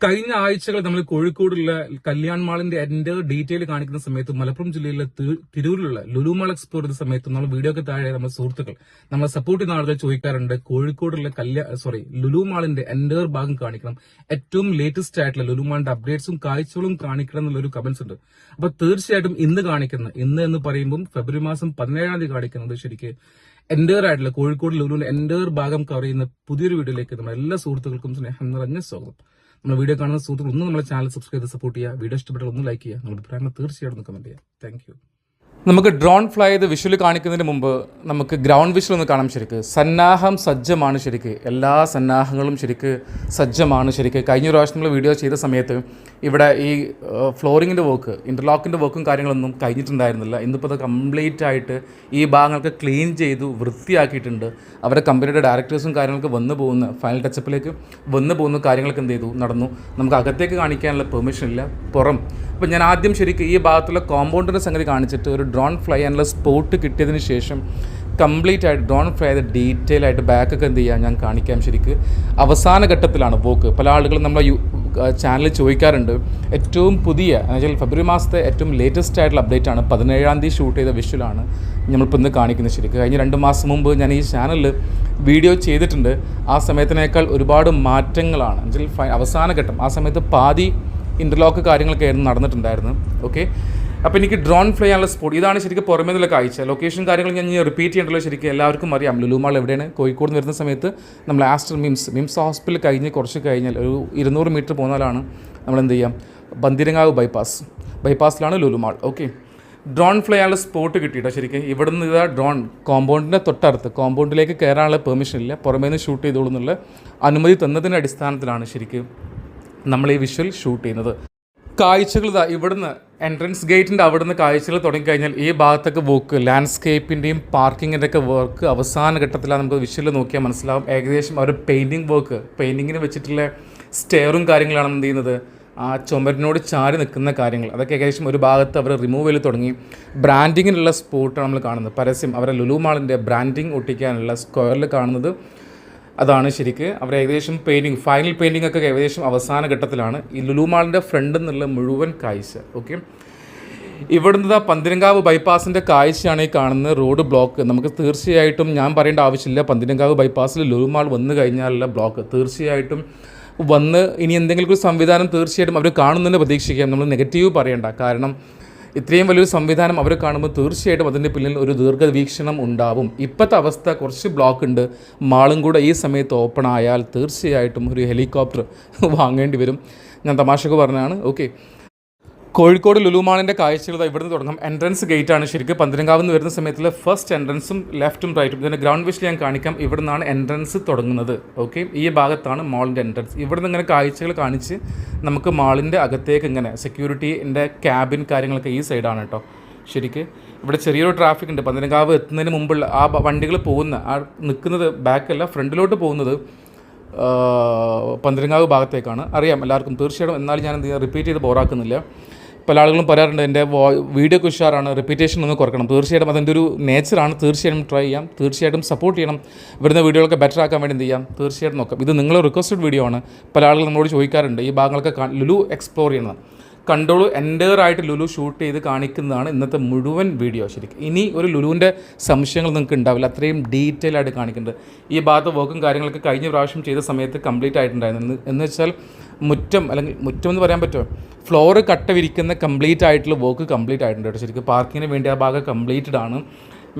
കഴിഞ്ഞ ആഴ്ചകൾ നമ്മൾ കോഴിക്കോടുള്ള കല്യാൺ മാളിന്റെ എന്റെ ഡീറ്റെയിൽ കാണിക്കുന്ന സമയത്ത് മലപ്പുറം ജില്ലയിലെ തിരൂരിലുള്ള ലുലു മാൾ എക്സ്പ്ലോർ ചെയ്ത സമയത്ത് നമ്മൾ വീഡിയോക്ക് താഴെ നമ്മുടെ സുഹൃത്തുക്കൾ നമ്മളെ സപ്പോർട്ട് ചെയ്യുന്ന ആളുകൾ ചോദിക്കാറുണ്ട് കോഴിക്കോടുള്ള കല്യാ സോറി ലുലുമാളിന്റെ എന്റെ ഭാഗം കാണിക്കണം. ഏറ്റവും ലേറ്റസ്റ്റ് ആയിട്ടുള്ള ലുലുമാളിന്റെ അപ്ഡേറ്റ്സും കാഴ്ചകളും കാണിക്കണം എന്നുള്ളൊരു കമന്റ്സ് ഉണ്ട്. അപ്പൊ തീർച്ചയായിട്ടും ഇന്ന് കാണിക്കുന്ന. ഇന്ന് എന്ന് പറയുമ്പോൾ ഫെബ്രുവരി മാസം പതിനേഴാം തീയതി കാണിക്കുന്നത് ശരിക്ക് എന്റേർ ആയിട്ടുള്ള കോഴിക്കോട് ലുലുവിന്റെ എന്റേർ ഭാഗം കവർ ചെയ്യുന്ന പുതിയൊരു വീഡിയോയിലേക്ക് നമ്മുടെ എല്ലാ സുഹൃത്തുക്കൾക്കും സ്നേഹം നിറഞ്ഞ സ്വാഗതം. നമ്മുടെ വീഡിയോ കാണുന്ന സുഹൃത്തുക്കൾ ഒന്ന് നമ്മുടെ ചാനൽ സബ്സ്ക്രൈബ് ചെയ്ത് സപ്പോർട്ട് ചെയ്യുക. വീഡിയോ ഇഷ്ടപ്പെട്ടാൽ ഒന്ന് ലൈക്ക് ചെയ്യുക. നമ്മുടെ അഭിപ്രായങ്ങൾ തീർച്ചയായിട്ടും കമന്റ് ചെയ്യുക. താങ്ക് നമുക്ക് ഡ്രോൺ ഫ്ലൈ ചെയ്ത് വിഷ്വൽ കാണിക്കുന്നതിന് മുമ്പ് നമുക്ക് ഗ്രൗണ്ട് വിഷ്വൽ ഒന്ന് കാണാം ശരിക്ക്. സന്നാഹം സജ്ജമാണ് ശരിക്ക്. എല്ലാ സന്നാഹങ്ങളും ശരിക്ക് സജ്ജമാണ് ശരിക്ക്. കഴിഞ്ഞ പ്രാവശ്യം നമ്മൾ വീഡിയോ ചെയ്ത സമയത്ത് ഇവിടെ ഈ ഫ്ലോറിങ്ങിന്റെ വർക്ക് ഇന്റർലോക്കിന്റെ വർക്കും കാര്യങ്ങളൊന്നും കഴിഞ്ഞിട്ടുണ്ടായിരുന്നില്ല. ഇന്നിപ്പോൾ അത് കംപ്ലീറ്റ് ആയിട്ട് ഈ ഭാഗങ്ങളൊക്കെ ക്ലീൻ ചെയ്തു വൃത്തിയാക്കിയിട്ടുണ്ട്. അവരുടെ കമ്പനിയുടെ ഡയറക്ടേഴ്സും കാര്യങ്ങളൊക്കെ വന്നു പോകുന്ന ഫൈനൽ ടച്ചപ്പിലേക്ക് വന്നു പോകുന്ന കാര്യങ്ങളൊക്കെ എന്ത് ചെയ്തു? നടന്നു. നമുക്ക് അകത്തേക്ക് കാണിക്കാനുള്ള പെർമിഷൻ ഇല്ല. പുറം. അപ്പോൾ ഞാൻ ആദ്യം ശരിക്കും ഈ ഭാഗത്തുള്ള കോമ്പൗണ്ടിന്റെ സംഗതി കാണിച്ചിട്ട് ഒരു ഡ്രോൺ ഫ്ലൈ ചെയ്യാനുള്ള സ്പോട്ട് കിട്ടിയതിന് ശേഷം കംപ്ലീറ്റ് ആയിട്ട് ഡ്രോൺ ഫ്ലൈ ചെയ്ത് ഡീറ്റെയിൽ ആയിട്ട് ബാക്കൊക്കെ എന്ത് ചെയ്യാം? ഞാൻ കാണിക്കാം ശരിക്ക്. അവസാന ഘട്ടത്തിലാണ് പോക്ക് പല ആളുകളും നമ്മളെ യു ചാനലിൽ ചോദിക്കാറുണ്ട്. ഏറ്റവും പുതിയ എന്നുവെച്ചാൽ ഫെബ്രുവരി മാസത്തെ ഏറ്റവും ലേറ്റസ്റ്റ് ആയിട്ടുള്ള അപ്ഡേറ്റ് ആണ് പതിനേഴാം തീയതി ഷൂട്ട് ചെയ്ത വിഷ്വലാണ് നമ്മളിപ്പോൾ ഇന്ന് കാണിക്കുന്നത്. ശരിക്കും കഴിഞ്ഞ രണ്ട് മാസം മുമ്പ് ഞാൻ ഈ ചാനലിൽ വീഡിയോ ചെയ്തിട്ടുണ്ട്. ആ സമയത്തിനേക്കാൾ ഒരുപാട് മാറ്റങ്ങളാണ്. എന്നുവെച്ചാൽ അവസാന ഘട്ടം ആ സമയത്ത് പാതി ഇന്റർലോക്ക് കാര്യങ്ങളൊക്കെ ആയിരുന്നു നടന്നിട്ടുണ്ടായിരുന്നു ഓക്കെ അപ്പോൾ എനിക്ക് ഡ്രോൺ ഫ്ലൈ ചെയ്യാനുള്ള സ്പോട്ട് ഇതാണ് ശരിക്കും പുറമേ നിന്നുള്ള കാഴ്ച. ലൊക്കേഷൻ കാര്യങ്ങൾ ഞാൻ റിപ്പീറ്റ് ചെയ്യേണ്ടല്ലോ ശരിക്കും. എല്ലാവർക്കും അറിയാം. ലുലുമാൾ എവിടെയാണ്? കോഴിക്കോട് വരുന്ന സമയത്ത് നമ്മൾ ആസ്റ്റർ മിംസ് മിംസ് ഹോസ്പിറ്റൽ കഴിഞ്ഞ് കുറച്ച് കഴിഞ്ഞാൽ ഒരു ഇരുന്നൂറ് മീറ്റർ പോകുന്നാലാണ് നമ്മൾ എന്ത് ചെയ്യാം? Pantheerankavu bypass ബൈപ്പാസിലാണ് Lulu mall. Okay drone fly ചെയ്യാനുള്ള സ്പോട്ട് കിട്ടിയിട്ടോ ശരിക്കും? ഇവിടെ നിന്ന് ഇതാ ഡ്രോൺ കോമ്പൗണ്ടിന്റെ തൊട്ടടുത്ത്. കോമ്പൗണ്ടിലേക്ക് കയറാനുള്ള പെർമിഷൻ ഇല്ല. പുറമേ നിന്ന് ഷൂട്ട് ചെയ്തോളൂ എന്നുള്ള അനുമതി തന്നതിന്റെ അടിസ്ഥാനത്തിലാണ് ശരിക്കും നമ്മൾ ഈ വിഷ്വൽ ഷൂട്ട് ചെയ്യുന്നത്. കാഴ്ചകൾ ഇതാ ഇവിടുന്ന് എൻട്രൻസ് ഗേറ്റിന്റെ അവിടുന്ന് കാഴ്ചകൾ തുടങ്ങിക്കഴിഞ്ഞാൽ ഈ ഭാഗത്തൊക്കെ വോക്ക് ലാൻഡ്സ്കേപ്പിന്റെയും പാർക്കിങ്ങിന്റെ ഒക്കെ വർക്ക് അവസാന ഘട്ടത്തിലാണ് നമുക്ക് വിഷ്വലിൽ നോക്കിയാൽ മനസ്സിലാവും. ഏകദേശം അവർ പെയിന്റിങ് വർക്ക് പെയിന്റിങ്ങിന് വെച്ചിട്ടുള്ള സ്റ്റെയറും കാര്യങ്ങളാണ് എന്ത് ചെയ്യുന്നത്? ആ ചുമരിനോട് ചാരി നിൽക്കുന്ന കാര്യങ്ങൾ. അതൊക്കെ ഏകദേശം ഒരു ഭാഗത്ത് അവർ റിമൂവ് ചെയ്ത് തുടങ്ങി. ബ്രാൻഡിങ്ങിനുള്ള സ്പോട്ടാണ് നമ്മൾ കാണുന്നത്. പരസ്യം അവരെ ലുലു മാളിന്റെ ബ്രാൻഡിങ് ഒട്ടിക്കാനുള്ള സ്ക്വയറിൽ കാണുന്നത്. അതാണ് ശരിക്ക്. അവർ ഏകദേശം പെയിന്റിങ് ഫൈനൽ പെയിന്റിംഗ് ഒക്കെ ഏകദേശം അവസാന ഘട്ടത്തിലാണ്. ഈ ലുലുമാളിന്റെ ഫ്രണ്ട് എന്നുള്ള മുഴുവൻ കാഴ്ച ഓക്കെ ഇവിടുന്ന് ആ പന്തിരങ്കാവ് ബൈപ്പാസിന്റെ കാഴ്ചയാണ് ഈ കാണുന്ന റോഡ് ബ്ലോക്ക് നമുക്ക് തീർച്ചയായിട്ടും ഞാൻ പറയേണ്ട ആവശ്യമില്ല പന്തിരങ്കാവ് ബൈപ്പാസിൽ ലുലുമാൾ വന്നു കഴിഞ്ഞാലുള്ള ബ്ലോക്ക് തീർച്ചയായിട്ടും വന്ന് ഇനി എന്തെങ്കിലും ഒരു സംവിധാനം തീർച്ചയായിട്ടും അവർ കാണുന്നതിന് പ്രതീക്ഷിക്കാം. നമ്മൾ നെഗറ്റീവ് പറയണ്ട. കാരണം ഇത്രയും വലിയൊരു സംവിധാനം അവർ കാണുമ്പോൾ തീർച്ചയായിട്ടും അതിന്റെ പിന്നിൽ ഒരു ദീർഘവീക്ഷണം ഉണ്ടാവും. ഇപ്പോഴത്തെ അവസ്ഥ കുറച്ച് ബ്ലോക്ക് ഉണ്ട്. മാളും കൂടെ ഈ സമയത്ത് ഓപ്പൺ ആയാൽ തീർച്ചയായിട്ടും ഒരു ഹെലികോപ്റ്റർ വാങ്ങേണ്ടി വരും. ഞാൻ തമാശക്ക് പറഞ്ഞതാണ്. ഓക്കെ കോഴിക്കോട് ലുലുമാളിന്റെ കാഴ്ചകൾ ഇവിടുന്ന് തുടങ്ങാം. എൻട്രൻസ് ഗേറ്റ് ആണ് ശരിക്കും. പന്തിരങ്കാവ് നിന്ന് വരുന്ന സമയത്തുള്ള ഫസ്റ്റ് എൻട്രൻസും ലെഫ്റ്റും റൈറ്റും ഇതിന്റെ ഗ്രൗണ്ട് വിഷയം ഞാൻ കാണിക്കാം. ഇവിടെ നിന്നാണ് എൻട്രൻസ് തുടങ്ങുന്നത്. ഓക്കെ ഈ ഭാഗത്താണ് മാളിന്റെ എൻട്രൻസ് ഇവിടെ നിന്ന് ഇങ്ങനെ കാഴ്ചകൾ കാണിച്ച് നമുക്ക് മാളിന്റെ അകത്തേക്ക് ഇങ്ങനെ സെക്യൂരിറ്റീന്റെ ക്യാബിൻ കാര്യങ്ങളൊക്കെ ഈ സൈഡാണ് കേട്ടോ ശരിക്ക്? ഇവിടെ ചെറിയൊരു ട്രാഫിക് ഉണ്ട്. പന്തിരങ്കാവ് എത്തുന്നതിന് മുമ്പുള്ള ആ വണ്ടികൾ പോകുന്ന ആ നിൽക്കുന്നത് ബാക്കല്ല ഫ്രണ്ടിലോട്ട് പോകുന്നത് പന്തിരങ്കാവ് ഭാഗത്തേക്കാണ്. അറിയാം എല്ലാവർക്കും. തീർച്ചയായിട്ടും. എന്നാലും ഞാൻ റിപ്പീറ്റ് ചെയ്ത് ബോറാക്കുന്നില്ല പല ആളുകളും പറയാറുണ്ട് എന്റെ വീഡിയോ ഉഷാറാണ് റിപ്പീറ്റേഷൻ ഒന്ന് കുറക്കണം. തീർച്ചയായിട്ടും അതിന്റെ ഒരു നേച്ചറാണ് തീർച്ചയായിട്ടും ട്രൈ ചെയ്യാം. തീർച്ചയായിട്ടും സപ്പോർട്ട് ചെയ്യണം. വരുന്ന വീഡിയോകളൊക്കെ ബെറ്റർ ആക്കാൻ വേണ്ടി എന്ത് ചെയ്യാം? തീർച്ചയായിട്ടും നോക്കാം. ഇത് നിങ്ങൾ റിക്വസ്റ്റഡ് വീഡിയോ ആണ്. പല ആളുകൾ നമ്മളോട് ചോദിക്കാറുണ്ട്. ഈ ഭാഗങ്ങളൊക്കെ ലുലു എക്സ്പ്ലോർ ചെയ്യണം കണ്ടോളൂ ആയിട്ട് ലുലു ഷൂട്ട് ചെയ്ത് കാണിക്കുന്നതാണ് ഇന്നത്തെ മുഴുവൻ വീഡിയോ ശരിക്കും ഇനി ഒരു ലുലുവിന്റെ സംശയങ്ങൾ നിങ്ങൾക്ക് ഉണ്ടാവില്ല. അത്രയും ഡീറ്റെയിൽ ആയിട്ട് കാണിക്കുന്നുണ്ട് ഈ ഭാഗത്ത് വർക്കും കാര്യങ്ങളൊക്കെ കഴിഞ്ഞ പ്രാവശ്യം ചെയ്ത സമയത്ത് കംപ്ലീറ്റ് ആയിട്ടുണ്ടായിരുന്നു. എന്ന് വെച്ചാൽ മുറ്റം അല്ലെങ്കിൽ മുറ്റം എന്ന് പറയാൻ പറ്റുമോ? ഫ്ലോറ് കട്ട വിരിക്കുന്ന കംപ്ലീറ്റ് ആയിട്ടുള്ള വർക്ക് കംപ്ലീറ്റ് ആയിട്ടുണ്ട് കേട്ടോ. ശരിക്കും പാർക്കിങ്ങിന് വേണ്ടി ആ ഭാഗം കംപ്ലീറ്റഡ് ആണ്.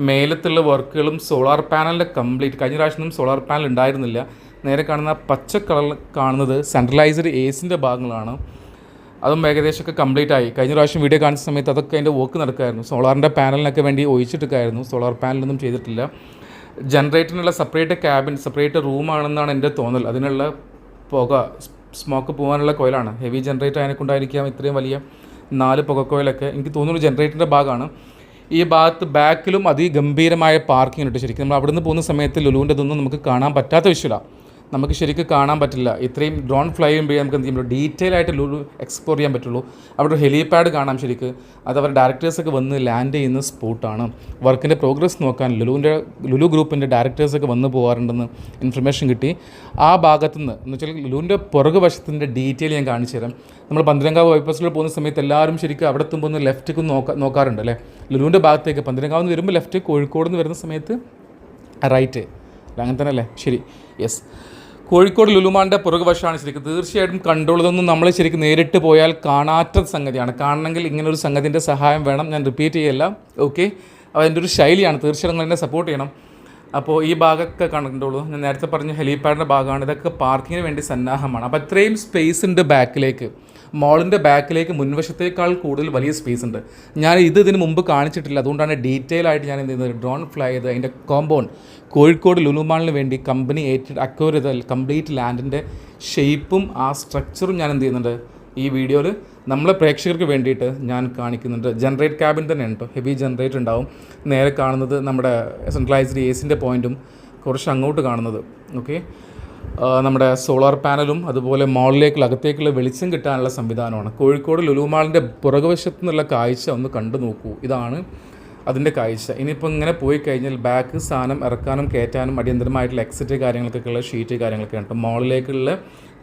മേലത്തുള്ള വർക്കുകളും സോളാർ പാനലിന്റെ കംപ്ലീറ്റ് കഴിഞ്ഞ പ്രാവശ്യം സോളാർ പാനൽ ഉണ്ടായിരുന്നില്ല. നേരെ കാണുന്ന പച്ച കളർ കാണുന്നത് സെൻട്രലൈസ്ഡ് എസിന്റെ ഭാഗങ്ങളാണ്. അതും ഏകദേശമൊക്കെ കംപ്ലീറ്റ് ആയി. കഴിഞ്ഞ പ്രാവശ്യം വീഡിയോ കാണുന്ന സമയത്ത് അതൊക്കെ അതിന്റെ വർക്ക് നടക്കുമായിരുന്നു സോളാറിന്റെ പാനലിനൊക്കെ വേണ്ടി ഒഴിച്ചിട്ടൊക്കെയായിരുന്നു സോളാർ പാനലൊന്നും ചെയ്തിട്ടില്ല. ജനറേറ്ററിനുള്ള സെപ്പറേറ്റ് ക്യാബിൻ സെപ്പറേറ്റ് റൂമാണെന്നാണ് എന്റെ തോന്നൽ. അതിനുള്ള പുക സ്മോക്ക് പോകാനുള്ള കോയിലാണ് ഹെവി ജനറേറ്റർ അതിനെക്കൊണ്ടായിരിക്കാം ഇത്രയും വലിയ നാല് പുക കോയിലൊക്കെ എനിക്ക് തോന്നുന്നു ജനറേറ്ററിന്റെ ഭാഗമാണ്. ഈ ഭാഗത്ത് ബാക്കിലും അതിഗംഭീരമായ പാർക്കിംഗ് ഉണ്ട് ശരിക്കും. നമ്മൾ അവിടുന്ന് പോകുന്ന സമയത്ത് ലുലുവിന്റെ ഇതൊന്നും നമുക്ക് കാണാൻ പറ്റാത്ത വിഷയമാണ് നമുക്ക് ശരിക്കും കാണാൻ പറ്റില്ല. ഇത്രയും ഡ്രോൺ ഫ്ലൈ ചെയ്യുമ്പോൾ നമുക്ക് എന്ത് ചെയ്യുമ്പോൾ ഡീറ്റെയിൽ ആയിട്ട് എക്സ്പ്ലോർ ചെയ്യാൻ പറ്റുള്ളൂ. അവിടെ ഒരു ഹെലിപാഡ് കാണാം ശരിക്ക്. അത് അവരുടെ ഡയറക്ടേഴ്സൊക്കെ വന്ന് ലാൻഡ് ചെയ്യുന്ന സ്പോട്ടാണ് വർക്കിന്റെ പ്രോഗ്രസ് നോക്കാൻ ലുലുവിന്റെ ലുലു ഗ്രൂപ്പിന്റെ ഡയറക്ടേഴ്സൊക്കെ വന്ന് പോകാറുണ്ടെന്ന് ഇൻഫർമേഷൻ കിട്ടി. ആ ഭാഗത്തുനിന്ന് എന്ന് വെച്ചാൽ ലുലുവിന്റെ പുറകു വശത്തിന്റെ ഡീറ്റെയിൽ ഞാൻ കാണിച്ചു തരാം. നമ്മൾ പന്തിരങ്കാവ് ബൈപ്പാസിൽ പോകുന്ന സമയത്ത് എല്ലാവരും ശരിക്കും അവിടെ എത്തുമ്പോൾ ഒന്ന് ലെഫ്റ്റേക്ക് നോക്കാ നോക്കാറുണ്ട് അല്ലേ? ലുലുവിന്റെ ഭാഗത്തേക്ക് പന്തിരങ്കാവ് നിന്ന് വരുമ്പോൾ ലെഫ്റ്റ് കോഴിക്കോട് നിന്ന് വരുന്ന സമയത്ത് റൈറ്റ് അങ്ങനെ തന്നെ അല്ലേ? ശരി. യെസ് കോഴിക്കോട് ലുലുമാന്റെ പുറകുവശമാണ് ശരിക്കും. തീർച്ചയായിട്ടും കണ്ടുള്ളതൊന്നും നമ്മൾ ശരിക്കും നേരിട്ട് പോയാൽ കാണാത്ത സംഗതിയാണ്. കാണണമെങ്കിൽ ഇങ്ങനൊരു സംഗതിന്റെ സഹായം വേണം. ഞാൻ റിപ്പീറ്റ് ചെയ്യല്ല. ഓക്കെ അതിന്റെ ഒരു ശൈലിയാണ്. തീർച്ചയായിട്ടും നിങ്ങൾ എന്നെ സപ്പോർട്ട് ചെയ്യണം. അപ്പോൾ ഈ ഭാഗമൊക്കെ കണ്ടിട്ടുള്ളൂ ഞാൻ നേരത്തെ പറഞ്ഞ ഹെലിപാഡിന്റെ ഭാഗമാണ്. ഇതൊക്കെ പാർക്കിങ്ങിന് വേണ്ടി സന്നാഹമാണ്. അപ്പോൾ അത്രയും സ്പേസ് ഉണ്ട് ബാക്കിലേക്ക് മോളിന്റെ ബാക്കിലേക്ക് മുൻവശത്തേക്കാൾ കൂടുതൽ വലിയ സ്പേസ് ഉണ്ട്. ഞാൻ ഇത് ഇതിന് മുമ്പ് കാണിച്ചിട്ടില്ല. അതുകൊണ്ടാണ് ഡീറ്റെയിൽ ആയിട്ട് ഞാൻ എന്ത് ചെയ്യുന്നത്? ഡ്രോൺ ഫ്ലൈ ചെയ്ത് അതിന്റെ കോമ്പൗണ്ട് കോഴിക്കോട് ലുലുമാളിന് വേണ്ടി കമ്പനി ഏറ്റെടുത്ത് അക്വയർ ചെയ്ത കംപ്ലീറ്റ് ലാൻഡിന്റെ ഷേപ്പും ആ സ്ട്രക്ചറും ഞാൻ എന്ത് ചെയ്യുന്നുണ്ട്? ഈ വീഡിയോയിൽ നമ്മളെ പ്രേക്ഷകർക്ക് വേണ്ടിയിട്ട് ഞാൻ കാണിക്കുന്നുണ്ട്. ജനറേറ്റ് ക്യാബിൻ തന്നെ ഉണ്ട് ഹെവി ജനറേറ്റർ ഉണ്ടാവും. നേരെ കാണുന്നത് നമ്മുടെ സെൻട്രലൈസ്ഡ് എ സിന്റെ പോയിന്റും കുറച്ച് അങ്ങോട്ട് കാണുന്നത്. ഓക്കെ നമ്മുടെ സോളാർ പാനലും അതുപോലെ മോളിലേക്കുള്ള അകത്തേക്കുള്ള വെളിച്ചം കിട്ടാനുള്ള സംവിധാനമാണ്. കോഴിക്കോട് ലുലുമാളിന്റെ പുറകുവശത്തു നിന്നുള്ള കാഴ്ച ഒന്ന് കണ്ടു നോക്കൂ. ഇതാണ് അതിന്റെ കാഴ്ച. ഇനിയിപ്പോൾ ഇങ്ങനെ പോയി കഴിഞ്ഞാൽ ബാക്ക് സാധനം ഇറക്കാനും കയറ്റാനും അടിയന്തരമായിട്ടുള്ള എക്സിറ്റ് കാര്യങ്ങൾക്കൊക്കെ ഉള്ള ഷീറ്റ് കാര്യങ്ങളൊക്കെ ഉണ്ട് മോളിലേക്കുള്ള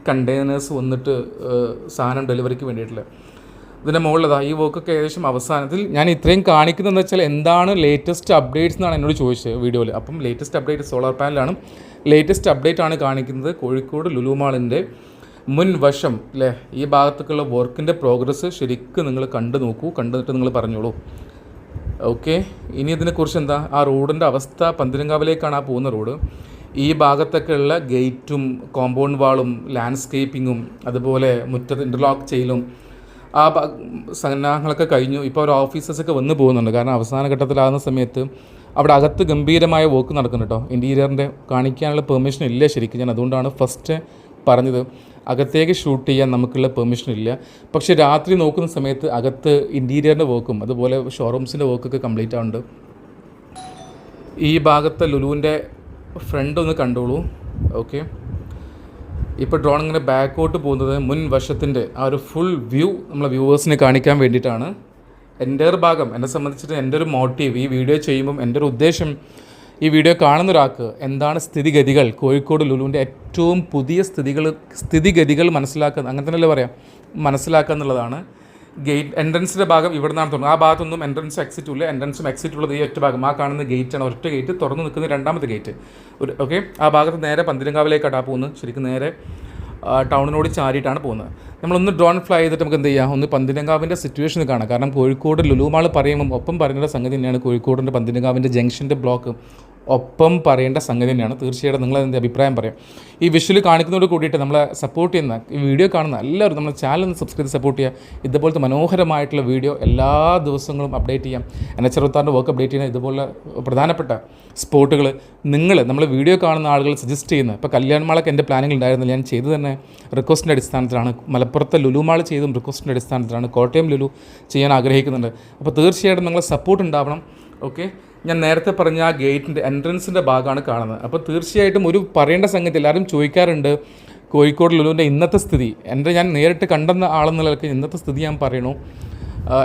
കണ്ടെയ്നേഴ്സ് വന്നിട്ട് സാധനം ഡെലിവറിക്ക് വേണ്ടിയിട്ടുള്ള. ഇതിന്റെ മുകളിലതാ ഈ വർക്കൊക്കെ ഏകദേശം അവസാനത്തിൽ ഞാൻ ഇത്രയും കാണിക്കുന്നതെന്ന് വെച്ചാൽ എന്താണ് ലേറ്റസ്റ്റ് അപ്ഡേറ്റ്സ് എന്നാണ് എന്നോട് ചോദിച്ചത് വീഡിയോയിൽ. അപ്പം ലേറ്റസ്റ്റ് അപ്ഡേറ്റ് സോളാർ പാനലാണ്. ലേറ്റസ്റ്റ് അപ്ഡേറ്റ് ആണ് കാണിക്കുന്നത്. കോഴിക്കോട് ലുലുമാളിന്റെ മുൻവശം അല്ലേ ഈ ഭാഗത്തേക്കുള്ള വർക്കിന്റെ പ്രോഗ്രസ് ശരിക്കും നിങ്ങൾ കണ്ടു നോക്കൂ. കണ്ടിട്ട് നിങ്ങൾ പറഞ്ഞോളൂ. ഓക്കെ. ഇനി ഇതിനെക്കുറിച്ച് എന്താ? ആ റോഡിന്റെ അവസ്ഥ പന്തിരങ്കാവിലേക്കാണ് ആ പോകുന്ന റോഡ്. ഈ ഭാഗത്തൊക്കെയുള്ള ഗേറ്റും കോമ്പൗണ്ട് വാളും ലാൻഡ്സ്കേപ്പിങ്ങും അതുപോലെ മുറ്റത്ത് ഇന്റർലോക്ക് ചെയ്യലും ആ സന്നാഹങ്ങളൊക്കെ കഴിഞ്ഞു. ഇപ്പോൾ ഒരു ഓഫീസേഴ്സൊക്കെ വന്നു പോകുന്നുണ്ട്. കാരണം അവസാന ഘട്ടത്തിലാകുന്ന സമയത്ത് അവിടെ അകത്ത് ഗംഭീരമായ വർക്ക് നടക്കുന്നു കേട്ടോ ഇന്റീരിയറിന്റെ കാണിക്കാനുള്ള പെർമിഷൻ ഇല്ല ശരിക്കും ഞാൻ. അതുകൊണ്ടാണ് ഫസ്റ്റ് പറഞ്ഞത്. അകത്തേക്ക് ഷൂട്ട് ചെയ്യാൻ നമുക്കുള്ള പെർമിഷൻ ഇല്ല. പക്ഷേ രാത്രി നോക്കുന്ന സമയത്ത് അകത്ത് ഇന്റീരിയറിന്റെ വർക്കും അതുപോലെ ഷോറൂംസിന്റെ വർക്കൊക്കെ കംപ്ലീറ്റ് ആവുന്നുണ്ട്. ഈ ഭാഗത്തെ ലുലുവിന്റെ ഫ്രണ്ട് ഒന്ന് കണ്ടോളൂ. ഓക്കെ ഇപ്പോൾ ഡ്രോൺ ഇങ്ങനെ ബാക്കോട്ട് പോകുന്നത് മുൻവശത്തിന്റെ ആ ഒരു ഫുൾ വ്യൂ നമ്മളെ വ്യൂവേഴ്സിനെ കാണിക്കാൻ വേണ്ടിയിട്ടാണ്. എന്റെ ഒരു ഭാഗം എന്നെ സംബന്ധിച്ചിട്ട് എന്റെ ഒരു മോട്ടീവ് ഈ വീഡിയോ ചെയ്യുമ്പം എന്റെ ഒരു ഉദ്ദേശം ഈ വീഡിയോ കാണുന്ന ഒരാൾക്ക് എന്താണ് സ്ഥിതിഗതികൾ? കോഴിക്കോട് ലുലുവിന്റെ ഏറ്റവും പുതിയ സ്ഥിതികൾ സ്ഥിതിഗതികൾ മനസ്സിലാക്കുക അങ്ങനെ തന്നെയല്ലേ പറയാം? മനസ്സിലാക്കുക എന്നുള്ളതാണ്. ഗേറ്റ് എൻട്രൻസിന്റെ ഭാഗം ഇവിടെ നിന്നാണ് തുടങ്ങുന്നത് ആ ഭാഗത്തൊന്നും എൻട്രൻസ് എക്സിറ്റ് ഇല്ല. എൻട്രൻസും എക്സിറ്റ് ഉള്ളത് ഈ ഒറ്റ ഭാഗം. ആ കാണുന്ന ഗേറ്റാണ് ഒറ്റ ഗേറ്റ് തുറന്ന് നിൽക്കുന്ന രണ്ടാമത്തെ ഗേറ്റ് ഒരു ഓക്കെ ആ ഭാഗത്ത് നേരെ പന്തിരങ്കാവിലേക്കാട്ടാണ് പോകുന്നത്. ശരിക്കും നേരെ ടൗണിനോട് ചാരിയിട്ടാണ് പോകുന്നത്. നമ്മളൊന്ന് ഡ്രോൺ ഫ്ലൈ ചെയ്തിട്ട് നമുക്ക് എന്ത് ചെയ്യാം? ഒന്ന് പന്തിനങ്കാവിന്റെ സിറ്റുവേഷൻ കാണാം. കാരണം കോഴിക്കോട് ലുലുമാൾ പറയുമ്പം ഒപ്പം പറയുന്ന സംഗതി തന്നെയാണ് കോഴിക്കോടിന്റെ പന്തിനങ്കാവിന്റെ ജംഗ്ഷന്റെ ബ്ലോക്ക് ഒപ്പം പറയേണ്ട സംഗതി തന്നെയാണ്. തീർച്ചയായിട്ടും നിങ്ങൾ അതിന്റെ അഭിപ്രായം പറയാം. ഈ വിഷ്വൽ കാണിക്കുന്നതോട് കൂടിയിട്ട് നമ്മളെ സപ്പോർട്ട് ചെയ്യുന്ന ഈ വീഡിയോ കാണുന്ന എല്ലാവരും നമ്മുടെ ചാനൽ ഒന്ന് സബ്സ്ക്രൈബ് സപ്പോർട്ട് ചെയ്യുക. ഇതുപോലത്തെ മനോഹരമായിട്ടുള്ള വീഡിയോ എല്ലാ ദിവസങ്ങളും അപ്ഡേറ്റ് ചെയ്യാം. എൻ എച്ച് അറുപത്താറിന്റെ വർക്ക് അപ്ഡേറ്റ് ചെയ്യുന്ന ഇതുപോലെ പ്രധാനപ്പെട്ട സ്പോട്ടുകൾ നിങ്ങൾ നമ്മൾ വീഡിയോ കാണുന്ന ആളുകൾ സജസ്റ്റ് ചെയ്യുന്ന ഇപ്പോൾ കല്യാൺമാളൊക്കെ എന്റെ പ്ലാനിങ് ഉണ്ടായിരുന്നില്ല. ഞാൻ ചെയ്തു തന്നെ റിക്വസ്റ്റിന്റെ അടിസ്ഥാനത്തിലാണ്. മലപ്പുറത്തെ ലുലുമാൾ ചെയ്തും റിക്വസ്റ്റിന്റെ അടിസ്ഥാനത്തിലാണ്. കോട്ടയം ലുലു ചെയ്യാൻ ആഗ്രഹിക്കുന്നുണ്ട്. അപ്പോൾ തീർച്ചയായിട്ടും നിങ്ങളെ സപ്പോർട്ട് ഉണ്ടാവണം. ഓക്കെ ഞാൻ നേരത്തെ പറഞ്ഞ ആ ഗേറ്റിന്റെ എൻട്രൻസിന്റെ ഭാഗമാണ് കാണുന്നത്. അപ്പോൾ തീർച്ചയായിട്ടും ഒരു പറയേണ്ട സംഗതി എല്ലാവരും ചോദിക്കാറുണ്ട് കോഴിക്കോട് ലുലുവിന്റെ ഇന്നത്തെ സ്ഥിതി. എന്റെ ഞാൻ നേരിട്ട് കണ്ടെന്ന ആളെന്ന ഇന്നത്തെ സ്ഥിതി ഞാൻ പറയണു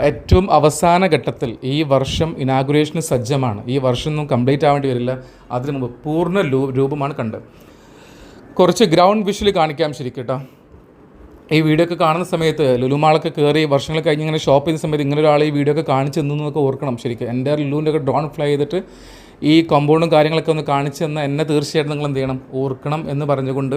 ഏറ്റവും അവസാന ഘട്ടത്തിൽ ഈ വർഷം ഇനാഗുറേഷന് സജ്ജമാണ്. ഈ വർഷം ഒന്നും കംപ്ലീറ്റ് ആവേണ്ടി വരില്ല. അതിനു മുമ്പ് പൂർണ രൂപമാണ് കണ്ടത്. കുറച്ച് ഗ്രൗണ്ട് വിഷ്വൽ കാണിക്കാം ശരിക്കും കേട്ടോ. ഈ വീഡിയോ ഒക്കെ കാണുന്ന സമയത്ത് ലുലുമാളൊക്കെ കയറി വർഷങ്ങൾ കഴിഞ്ഞ് ഇങ്ങനെ ഷോപ്പ് ചെയ്യുന്ന സമയത്ത് ഇങ്ങനെ ഒരാൾ ഈ വീഡിയോ ഒക്കെ കാണിച്ചു തന്നൊക്കെ ഓർക്കണം. ശരിക്കും എന്റെ ലുലുവിന്റെ ഒക്കെ ഡ്രോൺ ഫ്ലൈ ചെയ്തിട്ട് ഈ കോമ്പൗണ്ടും കാര്യങ്ങളൊക്കെ ഒന്ന് കാണിച്ചു തന്ന എന്നെ തീർച്ചയായിട്ടും നിങ്ങൾ എന്ത് ചെയ്യണം? ഓർക്കണം എന്ന് പറഞ്ഞുകൊണ്ട്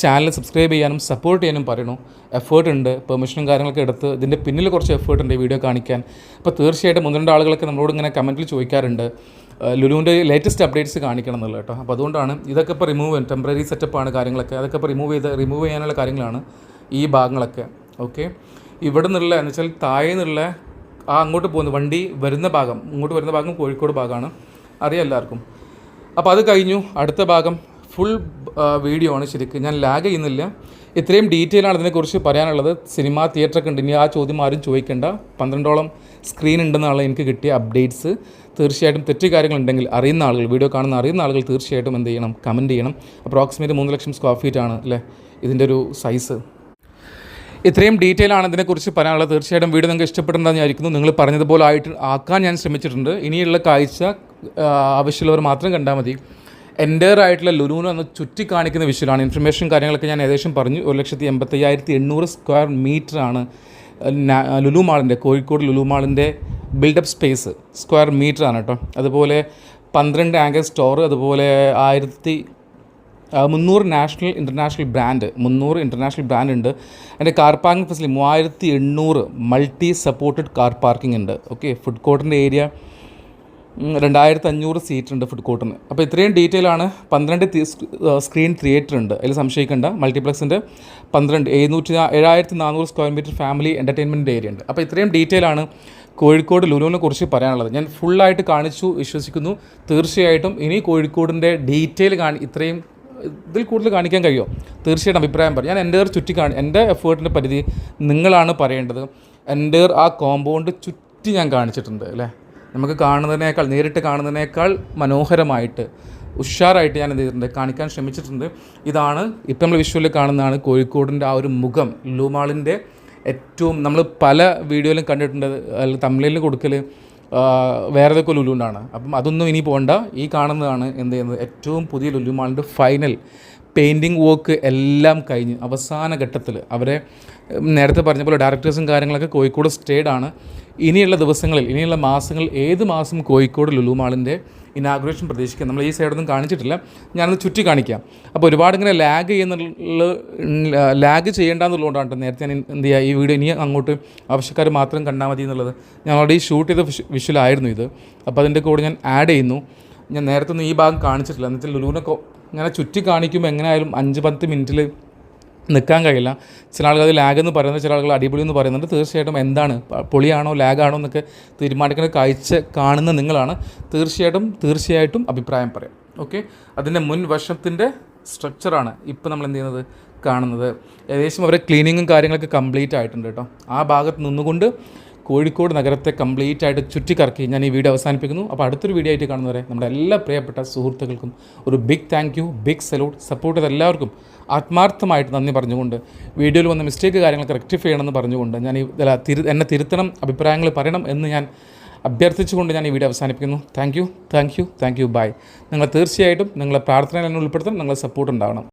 ചാനൽ സബ്സ്ക്രൈബ് ചെയ്യാനും സപ്പോർട്ട് ചെയ്യാനും പറയണു എഫേർട്ട് ഉണ്ട് പെർമിഷനും കാര്യങ്ങളൊക്കെ എടുത്ത് ഇതിന്റെ പിന്നിൽ കുറച്ച് എഫേർട്ട് ഉണ്ട് ഈ വീഡിയോ കാണിക്കാൻ. അപ്പോൾ തീർച്ചയായിട്ടും ഒന്ന് ആളുകളൊക്കെ നമ്മളോട് ഇങ്ങനെ കമന്റിൽ ചോദിക്കാറുണ്ട്. ലുലുവിന്റെ ലേറ്റസ്റ്റ് അപ്ഡേറ്റ്സ് കാണിക്കണം എന്നുള്ളത് കേട്ടോ. അപ്പോൾ അതുകൊണ്ടാണ് ഇതൊക്കെ ഇപ്പോൾ റിമൂവ് ചെയ്യാൻ ടെമ്പററി സെറ്റപ്പാണ് കാര്യങ്ങളൊക്കെ. അതൊക്കെ ഇപ്പോൾ റിമൂവ് ചെയ്ത് റിമൂവ് ചെയ്യാനുള്ള കാര്യങ്ങളാണ്. ഈ ഭാഗങ്ങളൊക്കെ ഓക്കെ ഇവിടെ നിന്നുള്ള എന്ന് വെച്ചാൽ താഴെ നിന്നുള്ള ആ അങ്ങോട്ട് പോകുന്ന വണ്ടി വരുന്ന ഭാഗം ഇങ്ങോട്ട് വരുന്ന ഭാഗം കോഴിക്കോട് ഭാഗമാണ്. അറിയാം എല്ലാവർക്കും. അപ്പോൾ അത് കഴിഞ്ഞു. അടുത്ത ഭാഗം ഫുൾ വീഡിയോ ആണ് ശരിക്കും. ഞാൻ ലാഗ് ചെയ്യുന്നില്ല. ഇത്രയും ഡീറ്റെയിൽ ആണ് ഇതിനെക്കുറിച്ച് പറയാനുള്ളത്. സിനിമ തിയേറ്ററൊക്കെ ഉണ്ട്. ഇനി ആ ചോദ്യം ആരും ചോദിക്കേണ്ട. പന്ത്രണ്ടോളം സ്ക്രീൻ ഉണ്ടെന്നാണ് എനിക്ക് കിട്ടിയ അപ്ഡേറ്റ്സ് തീർച്ചയായിട്ടും തെറ്റ് കാര്യങ്ങളുണ്ടെങ്കിൽ അറിയുന്ന ആളുകൾ വീഡിയോ കാണുന്ന അറിയുന്ന ആളുകൾ തീർച്ചയായിട്ടും എന്ത് ചെയ്യണം? കമന്റ് ചെയ്യണം. അപ്രോക്സിമേറ്റ് മൂന്ന് ലക്ഷം സ്ക്വയർ ഫീറ്റ് ആണ് അല്ലേ? ഇതിന്റെ ഒരു സൈസ് ഇത്രയും ഡീറ്റെയിൽ ആണ് ഇതിനെക്കുറിച്ച് പറയാനുള്ളത്. തീർച്ചയായിട്ടും വീഡിയോ നിങ്ങൾക്ക് ഇഷ്ടപ്പെട്ടിട്ടുണ്ടെന്ന് വിചാരിക്കുന്നു. നിങ്ങൾ പറഞ്ഞതുപോലെ ആയിട്ട് ആക്കാൻ ഞാൻ ശ്രമിച്ചിട്ടുണ്ട്. ഇനിയുള്ള കാഴ്ച ആവശ്യമുള്ളവർ മാത്രം കണ്ടാൽ മതി. എന്റെയർ ആയിട്ടുള്ള എന്ന് ചുറ്റി കാണിക്കുന്ന ഇൻഫർമേഷൻ കാര്യങ്ങളൊക്കെ ഞാൻ ഏകദേശം പറഞ്ഞു. ഒരു ലക്ഷത്തി എൺപത്തയ്യായിരത്തി എണ്ണൂറ് സ്ക്വയർ മീറ്ററാണ് ലുലു മാളിന്റെ കോഴിക്കോട് ലുലു മാളിന്റെ ബിൽഡപ്പ് സ്പേസ് സ്ക്വയർ മീറ്ററാണ് കേട്ടോ. അതുപോലെ പന്ത്രണ്ട് ആങ്കർ സ്റ്റോർ അതുപോലെ ആയിരത്തി മുന്നൂറ് നാഷണൽ ഇന്റർനാഷണൽ ബ്രാൻഡ് മുന്നൂറ് ഇന്റർനാഷണൽ ബ്രാൻഡ് ഉണ്ട്. അതിന്റെ കാർ പാർക്കിംഗ് ഫെസിലിറ്റി മൂവായിരത്തി എണ്ണൂറ് മൾട്ടി സപ്പോർട്ടഡ് കാർ പാർക്കിംഗ് ഉണ്ട്. ഓക്കെ ഫുഡ് കോർട്ടിന്റെ ഏരിയ രണ്ടായിരത്തി അഞ്ഞൂറ് സീറ്റ് ഉണ്ട് ഫുഡ് കോർട്ടിന് അപ്പോൾ ഇത്രയും ഡീറ്റെയിൽ ആണ്. പന്ത്രണ്ട് സ്ക്രീൻ തിയേറ്റർ ഉണ്ട്. അതിൽ സംശയിക്കേണ്ട. മൾട്ടിപ്ലക്സിന്റെ പന്ത്രണ്ട് എഴുന്നൂറ്റി ഏഴായിരത്തി നാനൂറ് square metre family entertainment area ഉണ്ട്. അപ്പോൾ ഇത്രയും ഡീറ്റെയിൽ ആണ് കോഴിക്കോട് ലുലുവിനെ കുറിച്ച് പറയാനുള്ളത്. ഞാൻ ഫുള്ളായിട്ട് കാണിച്ചു വിശ്വസിക്കുന്നു. തീർച്ചയായിട്ടും ഇനി കോഴിക്കോടിന്റെ ഡീറ്റെയിൽ കാണി ഇത്രയും ഇതിൽ കൂടുതൽ കാണിക്കാൻ കഴിയുമോ തീർച്ചയായിട്ടും അഭിപ്രായം പറയും ഞാൻ എന്റെ ചുറ്റി കാണി എന്റെ എഫേർട്ടിന്റെ പരിധി നിങ്ങളാണ് പറയേണ്ടത്. എന്റെ ആ കോമ്പൗണ്ട് ചുറ്റി ഞാൻ കാണിച്ചിട്ടുണ്ട് അല്ലേ? നമുക്ക് കാണുന്നതിനേക്കാൾ നേരിട്ട് കാണുന്നതിനേക്കാൾ മനോഹരമായിട്ട് ഉഷാറായിട്ട് ഞാൻ എന്ത് ചെയ്തിട്ടുണ്ട് കാണിക്കാൻ ശ്രമിച്ചിട്ടുണ്ട്. ഇതാണ് ഇപ്പം നമ്മൾ വിഷ്വലിൽ കാണുന്നതാണ് കോഴിക്കോടിന്റെ ആ ഒരു മുഖം ലുമാളിന്റെ ഏറ്റവും നമ്മൾ പല വീഡിയോയിലും കണ്ടിട്ടുണ്ട് അല്ലെങ്കിൽ തമിഴിൽ കൊടുക്കൽ വേറെ ഏതൊക്കെ ലുലുണ്ടാണ്. അപ്പം അതൊന്നും ഇനി പോകണ്ട ഈ കാണുന്നതാണ് എന്ത് ചെയ്യുന്നത്? ഏറ്റവും പുതിയ ലുലുമാളിന്റെ ഫൈനൽ പെയിന്റിങ് വർക്ക് എല്ലാം കഴിഞ്ഞ് അവസാന ഘട്ടത്തിൽ അവരെ നേരത്തെ പറഞ്ഞ പോലെ ഡയറക്ടേഴ്സും കാര്യങ്ങളൊക്കെ കോഴിക്കോട് സ്റ്റേഡാണ് ഇനിയുള്ള ദിവസങ്ങളിൽ ഇനിയുള്ള മാസങ്ങളിൽ ഏത് മാസം കോഴിക്കോട് ലുലു മാളിന്റെ ഇനാഗുറേഷൻ പ്രതീക്ഷിക്കാം. നമ്മൾ ഈ സൈഡൊന്നും കാണിച്ചിട്ടില്ല. ഞാനത് ചുറ്റി കാണിക്കാം. അപ്പോൾ ഒരുപാട് ഇങ്ങനെ ലാഗ് ചെയ്യുന്ന ലാഗ് ചെയ്യേണ്ടെന്നുള്ളതുകൊണ്ടാണ് കേട്ടോ നേരത്തെ ഞാൻ എന്ത് ചെയ്യുക ഈ വീഡിയോ ഇനി അങ്ങോട്ട് ആവശ്യക്കാർ മാത്രം കണ്ടാൽ മതി എന്നുള്ളത്. ഞാൻ ഓൾറെഡി ഷൂട്ട് ചെയ്ത വിഷ് വിഷ്വലായിരുന്നു ഇത്. അപ്പോൾ അതിന്റെ കൂടെ ഞാൻ ആഡ് ചെയ്യുന്നു. ഞാൻ നേരത്തെ ഒന്നും ഈ ഭാഗം കാണിച്ചിട്ടില്ല. എന്നുവെച്ചാൽ ലുലുവിനെ ഇങ്ങനെ ചുറ്റി കാണിക്കുമ്പോൾ എങ്ങനെയായാലും അഞ്ച് പത്ത് മിനിറ്റിൽ നിൽക്കാൻ കഴിയില്ല. ചില ആളുകൾ ലാഗ് എന്ന് പറയുന്നത് ചില ആളുകൾ അടിപൊളി എന്ന് പറയുന്നുണ്ട്. തീർച്ചയായിട്ടും എന്താണ് പൊളിയാണോ ലാഗാണോ എന്നൊക്കെ തീരുമാനിക്കുന്ന കാഴ്ച കാണുന്ന നിങ്ങളാണ്. തീർച്ചയായിട്ടും തീർച്ചയായിട്ടും അഭിപ്രായം പറയാം. ഓക്കെ അതിന്റെ മുൻ വശത്തിന്റെ സ്ട്രക്ചറാണ് ഇപ്പോൾ നമ്മൾ എന്ത് ചെയ്യുന്നത്? കാണുന്നത്. ഏകദേശം അവരെ ക്ലീനിങ്ങും കാര്യങ്ങളൊക്കെ കംപ്ലീറ്റ് ആയിട്ടുണ്ട് കേട്ടോ. ആ ഭാഗത്ത് നിന്നുകൊണ്ട് കോഴിക്കോട് നഗരത്തെ കംപ്ലീറ്റ് ആയിട്ട് ചുറ്റിക്കറക്കി ഞാൻ ഈ വീഡിയോ അവസാനിപ്പിക്കുന്നു. അപ്പോൾ അടുത്തൊരു വീഡിയോ ആയിട്ട് കാണുന്നവരെ നമ്മുടെ എല്ലാ പ്രിയപ്പെട്ട സുഹൃത്തുക്കൾക്കും ഒരു big thank you big salute support ചെയ്ത എല്ലാവർക്കും ആത്മാർത്ഥമായിട്ട് നന്ദി പറഞ്ഞുകൊണ്ട് വീഡിയോയിൽ വന്ന മിസ്റ്റേക്ക് കാര്യങ്ങൾ റെക്ടിഫൈ ചെയ്യണമെന്ന് പറഞ്ഞുകൊണ്ട് ഞാൻ ഈ തിരു എന്നെ തിരുത്തണം അഭിപ്രായങ്ങൾ പറയണം എന്ന് ഞാൻ അഭ്യർത്ഥിച്ചുകൊണ്ട് ഞാൻ ഈ വീഡിയോ അവസാനിപ്പിക്കുന്നു. Thank you thank you thank you bye നിങ്ങൾ തീർച്ചയായിട്ടും നിങ്ങളെ പ്രാർത്ഥനയിൽ എന്നെ ഉൾപ്പെടുത്തണം നിങ്ങളെ സപ്പോർട്ട് ഉണ്ടാവണം.